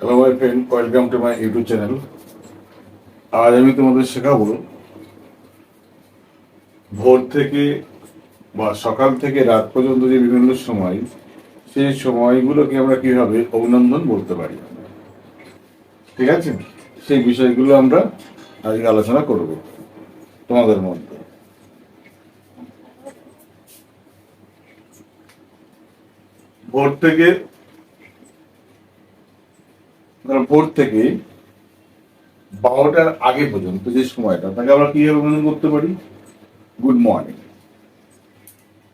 Hello my friend welcome to my YouTube channel আজ আমি তোমাদের শেখাবো ভোর থেকে বা সকাল থেকে রাত পর্যন্ত যে বিভিন্ন সময়, সেই সময়গুলোকে আমরা কীভাবে অভিনন্দন বলতে পারি। ঠিক আছে? সেই বিষয়গুলো আমরা আজকে আলোচনা করব তোমাদের মধ্যে। ভোর থেকে ভোর থেকে বারোটার আগে পর্যন্ত যে সময়টা, তাকে আমরা কীভাবে অভিনন্দন করতে পারি? গুড মর্নিং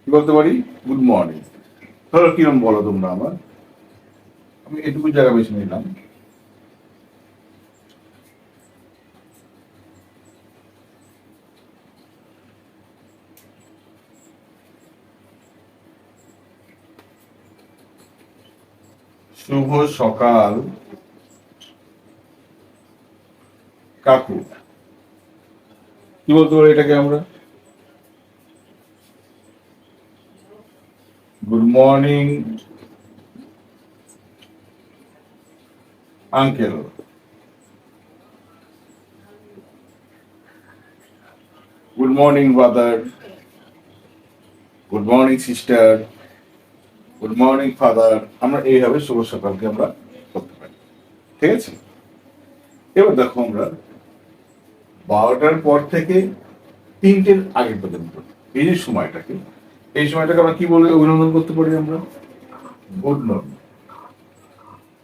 কি বলতে পারি? গুড মর্নিং ধরো কিরম বলো তোমরা আমার। আমি এটুকু জায়গা বেছে নিলাম। শুভ সকাল। কাকু। কি বলতে পারি এটাকে আমরা? Good morning uncle good morning brother good morning sister good morning father আমরা এইভাবে শুভ সকালকে আমরা করতে পারি। ঠিক আছে? এবার দেখো আমরা বারোটার পর থেকে তিনটের আগে পর্যন্ত। এই যে সময়টাকে এই সময়টাকে আমরা কি বলে অভিনন্দন করতে পারি আমরা? গুড নুন।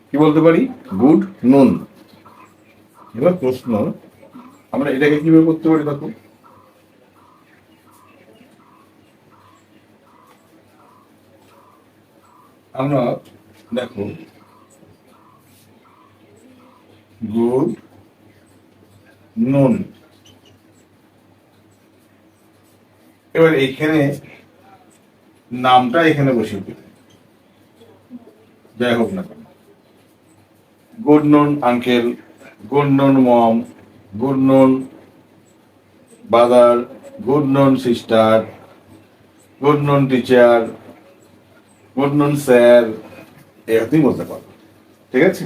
কি বলতে পারি? গুড নুন। এবার প্রশ্ন আমরা এটাকে কীভাবে করতে পারি দেখো। আমরা দেখো গুড নুন। এবার এইখানে নামটা এখানে বসিয়ে দিবে যাই হোক না কেন। গুড নুন, uncle. Good noon, mom. Good noon, brother. Good noon, sister. Good noon, teacher. Good noon, sir. এরকমই বলতে পারো ঠিক আছে?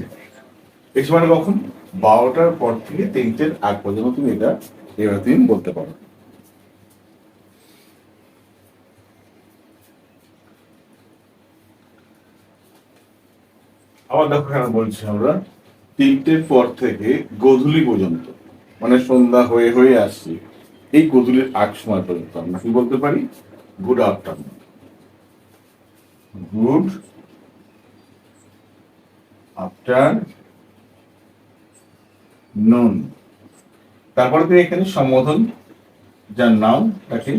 এই সময়টা কখন? বারোটার পর থেকে তিনটের আগ পর্যন্ত তুমি এটা এভাবে তুমি বলতে পারো। আবার দেখো এখানে বলছি আমরা, তিনটের পর থেকে গধূলি পর্যন্ত মানে সন্ধ্যা হয়ে হয়ে আসছে, এই গধূলির আগ সময় পর্যন্ত আমরা কি বলতে পারি? গুড আফটারনুন গুড আফটার নুন। তারপরে তুমি এখানে সম্বোধন, যার নাম তাকে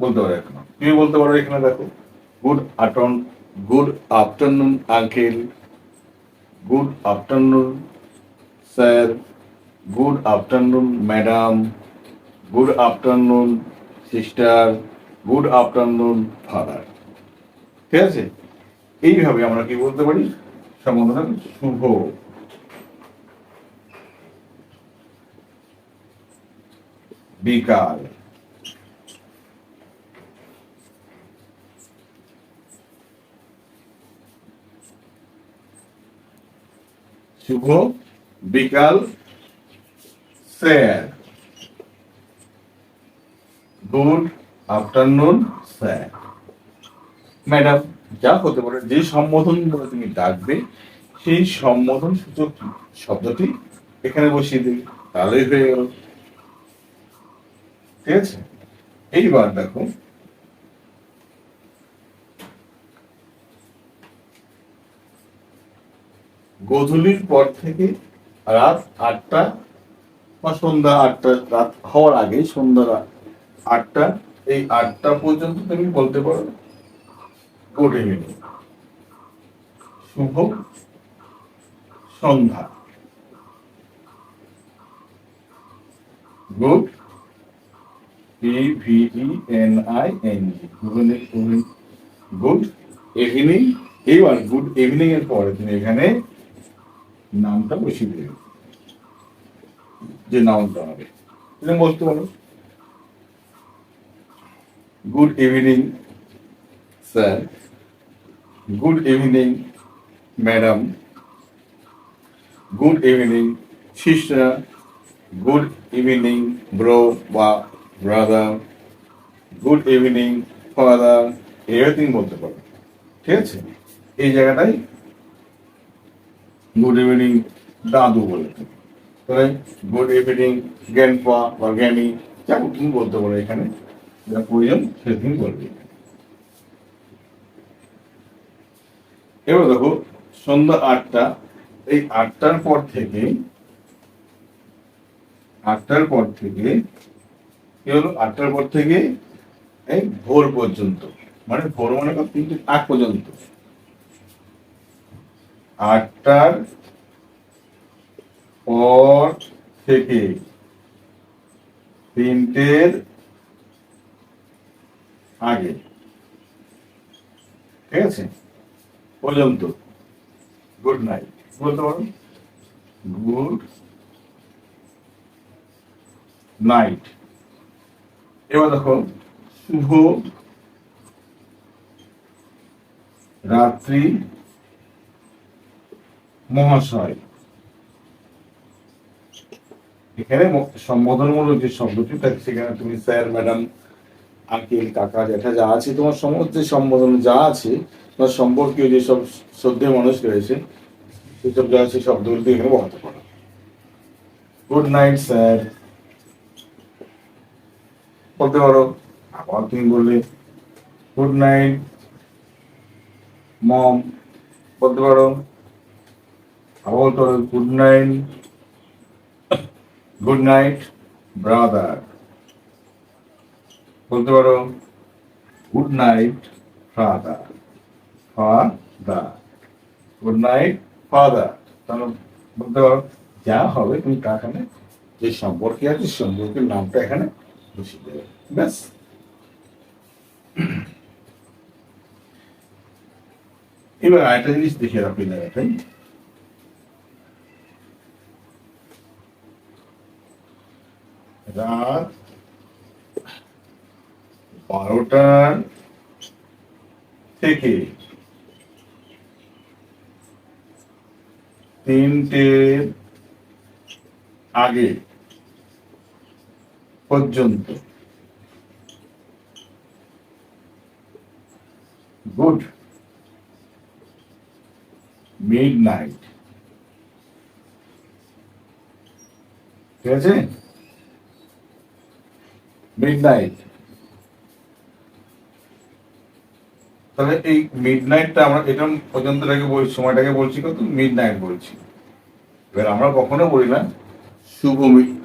বলতে পারো এখন। তুমি বলতে পারো এখানে দেখো, good afternoon good afternoon, uncle. Good afternoon, sir. Good afternoon, madam. Good afternoon, sister. Good afternoon, father. ঠিক আছে? এইভাবে আমরা কি বলতে পারি? সম্বোধন শুভ। বিকাল শুভ বিকাল sir good afternoon sir madam যা হতে পারে, যে সম্বোধন তুমি ডাকবে, সেই সম্বোধন সূচক শব্দটি এখানে বসিয়ে দিবে তাহলেই হয়ে গেল। ঠিক আছে? এইবার দেখো। গধূলির পর থেকে রাত আটটা বা সন্ধ্যা আটটা, রাত হওয়ার আগে সন্ধ্যা আটটা, এই আটটা পর্যন্ত তুমি বলতে পারো গুড ইভিনিং শুভ সন্ধ্যা। Good. E V E N I N good evening এইবার গুড ইভিনিং এর পরে তুমি এখানে নামটা বসিয়ে দেবে যে নামটা হবে। তুমি বলতে পারো good evening sir good evening madam good evening sister good evening bro বা brother good evening father everything বলতে পারো ঠিক আছে? এই জায়গাটাই গুড ইভিনিং দাদু বলে গুড ইভিনিং গ্র্যান্ডপা বা জ্ঞানী, যা তুমি বলতে পারো এখানে, যা প্রয়োজন সেদিন বলবে। এবার দেখো, সন্ধ্যা আটটা, এই আটটার পর থেকে, আটটার পর থেকে কি হলো? আটটার পর থেকে এই ভোর পর্যন্ত। মানে ভোর মানে কত? তিনটে, আট পর্যন্ত। আটটার পর থেকে তিনটের আগে। ঠিক আছে? পর্যন্ত। গুড নাইট বলতে পারো? গুড নাইট এবার দেখো, শুভ রাত্রি মহাশয়। এখানে সম্বোধনমূলক যে শব্দটি থাকে সেখানে তুমি স্যার, ম্যাডাম, আঙ্কেল, কাকা, জ্যাঠা, যা আছে, তোমার সমস্ত সম্বোধন যা আছে, তোমার সম্পর্কীয় যেসব শ্রদ্ধেয় মানুষ রয়েছে, সেসব যা আছে, শব্দগুলো এখানে বহাতে পারো গুড নাইট, স্যার। বলতে পারো, আবার তুমি বললে গুড নাইট মম বলতে পারো, আবার বলতে পারো good night good night brother বলতে পারো good night father father good night father তাহলে বলতে পারো, যা হবে তুমি তাখানে যে সম্পর্কে আছে, সম্পর্কের নামটা এখানে বসিয়ে দেবে ব্যাস এবার আরেকটা জিনিস দেখে রাখি জায়গাটাই রাত বারোটার থেকে তিনটের আগে পর্যন্ত। গুড মিড নাইট ঠিক আছে? মিড নাইট তাহলে এই মিড নাইটটা আমরা এটা পর্যন্তটাকে বলছি সময়টাকে বলছি কত? মিড নাইট বলছি। এবার আমরা কখনো বলি না, শুভ মি-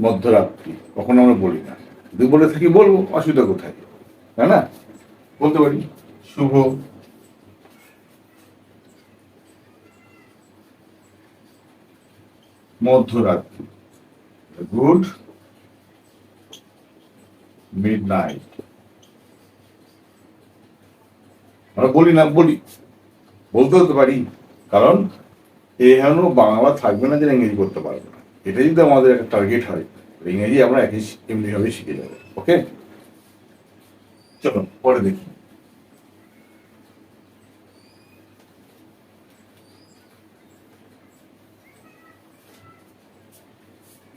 মধ্যরাত্রি, কখনো আমরা বলি না। যদি বলে থাকি বলব, অসুবিধা কোথায়? তাই না? বলতে পারি। শুভ। মধ্যরাত্রি। গুড মিড নাইট আমরা বলি না, বলি। বলতে হতে পারি। কারণ এখানেও বাংলা থাকবে না যে ইংরেজি করতে পারবে না। এটা যদি আমাদের একটা টার্গেট হয়, ইংরেজি আমরা একই এমনিভাবে শিখে যাব ওকে চলো পরে দেখি।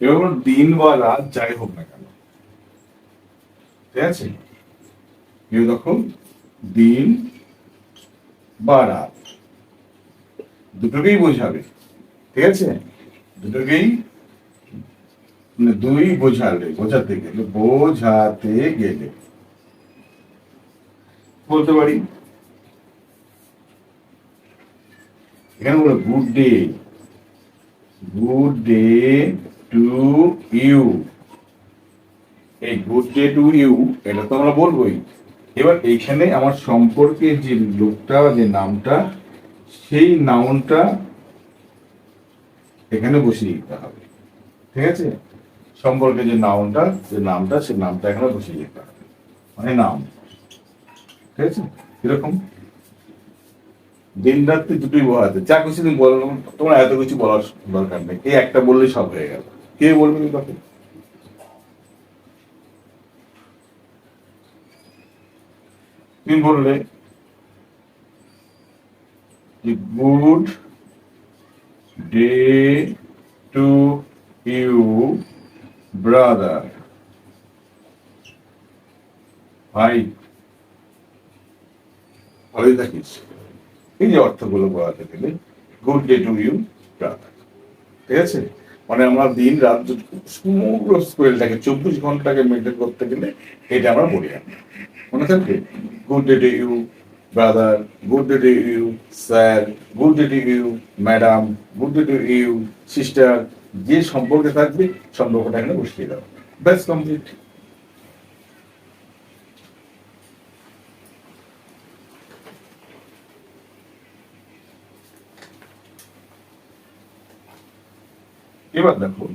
এবার দিন বা রাত যাই হোক না কেন, ঠিক আছে? দেখুন, দিন বা রাত, দুটোকেই বোঝাবে, ঠিক আছে? দুটোকেই দুই বোঝালে, বোঝাতে গেলে বোঝাতে গেলে। বলতে পারি? এখানে বলো good day good day to you এই গুড ডে টু ইউ এটা তো আমরা বলবোই। এবার এইখানে আমার সম্পর্কে যে লোকটা যে নামটা, সেই নাউনটা এখানে বসিয়ে দিতে হবে। ঠিক আছে? সম্পর্কে যে নাউনটা যে নামটা সেই নামটা এখানে বসিয়ে হবে মানে নাম। ঠিক আছে? কীরকম? দিন রাত্রি দুটোই বোঝাতে যা কিছু তুমি বলো, তোমার এত কিছু বলার দরকার নেই। এই একটা বললেই সব হয়ে গেল। কে বলবে কথা তুমি বললে good day to you. Brother ভাই। ভালোই থাকিস। এই যে অর্থগুলো বলাতে গেলে good day to you brother ঠিক আছে? মানে আমরা দিন, রাত সমগ্র স্কুলটাকে চব্বিশ ঘন্টাকে মেনটেন করতে গেলে, এটা আমরা বলি মনে থাকবে? Good day to you brother good day to you sir good day to you madam good day to you sister যে সম্পর্কে থাকবে সম্পর্কটা এখানে বসিয়ে দাও। ব্যাস কমপ্লিট এবার দেখো,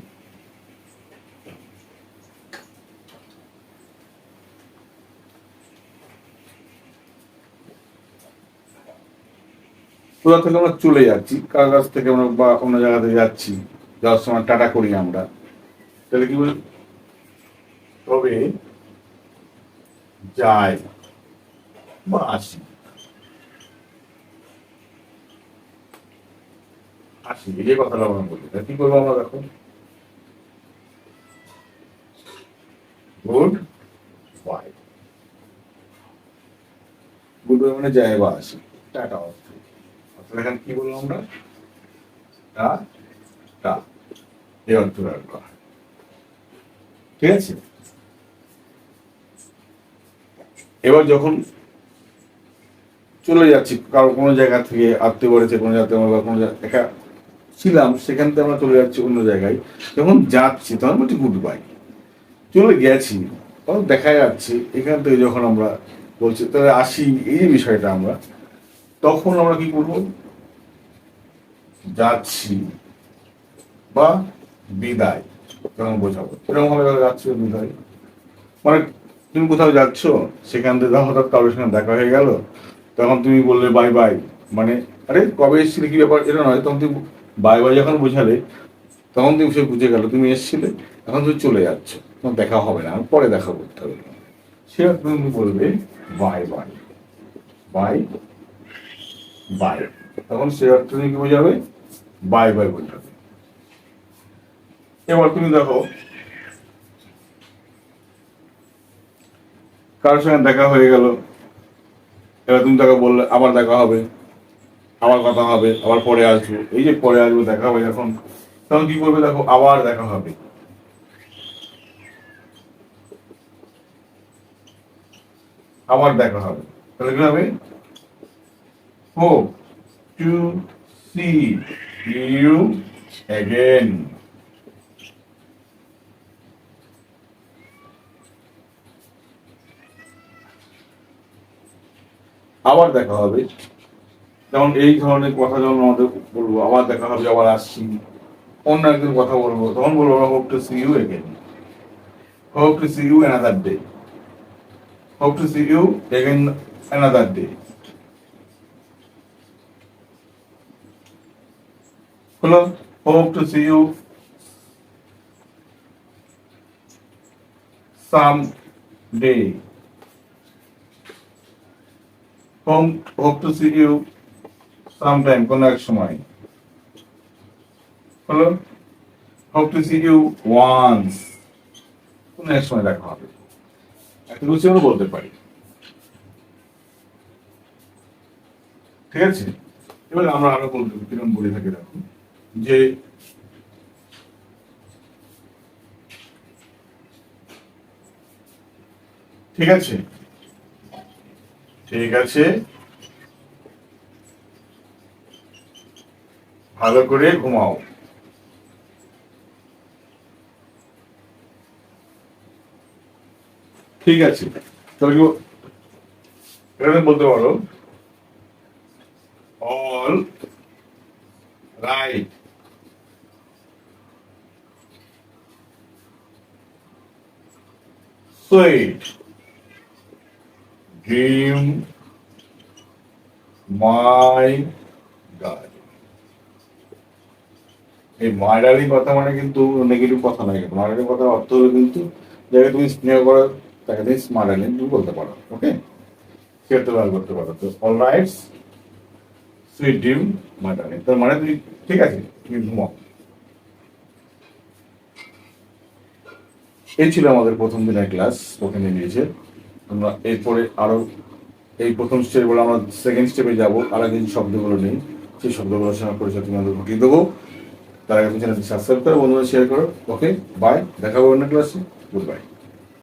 কোথা থেকে আমরা চলে যাচ্ছি? কার কাছ থেকে আমরা বা অন্য জায়গাতে যাচ্ছি? যাওয়ার সময় টাটা করি আমরা। তাহলে কি বলি তবে যাই বা আসি। আসি এই যে কথাটা আমরা বলি কি করব আমরা দেখো গুড বাই। গুড বাই মানে যায় বা আসি। টাটা অর্থ। এখানে কি বললাম আমরা? টা এই অর্থ করা। হয়। ঠিক আছে? এবার যখন চলে যাচ্ছি, কারও কোনো জায়গা থেকে আত্মীয় বাড়িতে, কোনো জায়গাতে বা কোনো একা ছিলাম, সেখান থেকে আমরা চলে যাচ্ছি অন্য জায়গায়। যখন যাচ্ছি, তখন বলছি গুড বাই চলে গেছি। তখন দেখা যাচ্ছে, এখান থেকে যখন আমরা বলছি, তাহলে আসি, এই যে বিষয়টা আমরা, তখন আমরা কি করব? যাচ্ছি। বা বিদায়। তখন বোঝাবো? এরকম ভাবে যাচ্ছি বিদায়? মানে তুমি কোথাও যাচ্ছ, সেখান থেকে হঠাৎ কারোর সঙ্গে দেখা হয়ে গেল, তখন তুমি বললে বাই বাই মানে আরে কবে এসেছিলে কি ব্যাপার এটা নয়, তখন তুমি বাই বাই যখন বোঝালে, তখন তুমি সে বুঝে গেল, তুমি এসেছিলে, এখন তুমি চলে যাচ্ছ। তোমার দেখা হবে না, পরে দেখা করতে হবে। সে তুমি বলবে বাই বাই বাই বাই তখন সে অর্থ তুমি কি বোঝাবে? বাই বাই বোঝাবে। এবার তুমি দেখো। কারোর সঙ্গে দেখা হয়ে গেল। এবার তুমি তাকে বললে, আবার দেখা হবে। আবার কথা হবে। আবার পরে আসব। এই যে পরে আসব, দেখা হবে যখন তখন কি করবে দেখো, আবার দেখা হবে। আবার দেখা হবে। তাহলে কি হবে? Hope to see you again আবার দেখা হবে। যেমন এই ধরনের কথা যখন আমাদের বলব, আবার দেখা হবে, আবার আসছি। অন্য একদিন কথা বলব, তখন বলব hope to see you again hope to see you another day hope to see you again another day হলো hope to see you some day hope, hope to see you sometime কোনো এক সময়। হলো hope to see you once কোনো এক সময় দেখা হবে। একটা রুচি আমরা বলতে পারি। ঠিক আছে? এবার আমরা আরও বলতে কীরকম বলে থাকি দেখো। যে ঠিক আছে? ঠিক আছে? ভালো করে ঘুমাও। ঠিক আছে। তাহলে বলতে পারো। All right sweet dream my darling এই মাই ডার্লিং কথা মানে কিন্তু নেগেটিভ কথা নয় মাই ডার্লিং কথার অর্থ হলো কিন্তু যাকে তুমি স্নেহ করো, তাকে তুমি স্মার্ট ডার্লিং তুমি বলতে পারো ওকে সেটা ব্যবহার করতে পারো। তো all rights sweet dream my darling তার মানে তুমি ঠিক আছে, তুমি ঘুমাও। এই ছিল আমাদের প্রথম দিনের ক্লাস স্পোকেন ইংলিশে আমরা এরপরে আরও এই প্রথম স্টেপ বলে আমরা সেকেন্ড স্টেপে যাব। আর আগে যে শব্দগুলো নেই। সেই শব্দগুলো সেখানে পরিচয় আমাদের ঢুকিয়ে দেবো? তার আগে চ্যানেলটি সাবস্ক্রাইব করো বন্ধুরা শেয়ার করো। ওকে বাই দেখা হবে অন্য ক্লাসে গুড বাই